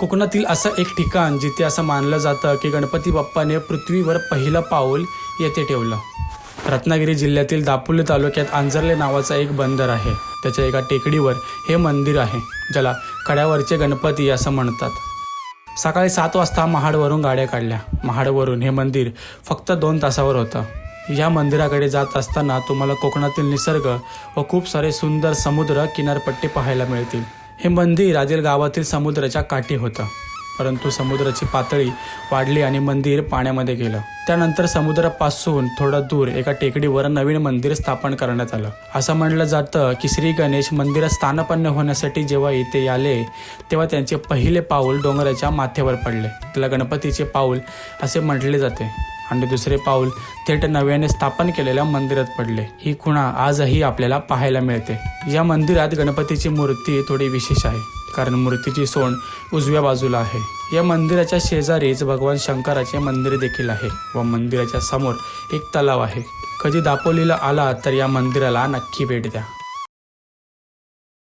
कोकणातील असं एक ठिकाण जिथे असं मानलं जातं की गणपती बाप्पाने पृथ्वीवर पहिलं पाऊल येथे ठेवलं. रत्नागिरी जिल्ह्यातील दापोली तालुक्यात आंजर्ले नावाचा एक बंदर आहे. त्याच्या एका टेकडीवर हे मंदिर आहे ज्याला कड्यावरचे गणपती असं म्हणतात. सकाळी सात वाजता महाडवरून गाड्या काढल्या. महाडवरून हे मंदिर फक्त दोन तासावर होतं. या मंदिराकडे जात असताना तुम्हाला कोकणातील निसर्ग व खूप सारे सुंदर समुद्र किनारपट्टी पाहायला मिळतील. हे मंदिर आदिल गावातील समुद्राच्या काठी होतं. परंतु समुद्राची पातळी वाढली आणि मंदिर पाण्यामध्ये गेलं. त्यानंतर समुद्रापासून थोडा दूर एका टेकडीवर नवीन मंदिर स्थापन करण्यात आलं. असं म्हणलं जातं की श्री गणेश मंदिरात स्थानपन्न होण्यासाठी जेव्हा इथे आले तेव्हा त्यांचे पहिले पाऊल डोंगराच्या माथ्यावर पडले. त्याला गणपतीचे पाऊल असे म्हटले जाते. आणि दुसरे पाऊल थेट नव्याने स्थापन केलेल्या मंदिरात पडले. ही खुणा आजही आपल्याला पाहायला मिळते. या मंदिरात गणपतीची मूर्ती थोडी विशेष आहे. कारण मूर्तीची सोंड उजव्या बाजूला आहे. या मंदिराच्या शेजारीच भगवान शंकराचे मंदिर देखील आहे व मंदिराच्या समोर एक तलाव आहे. कधी दापोलीला आला तर या मंदिराला नक्की भेट द्या.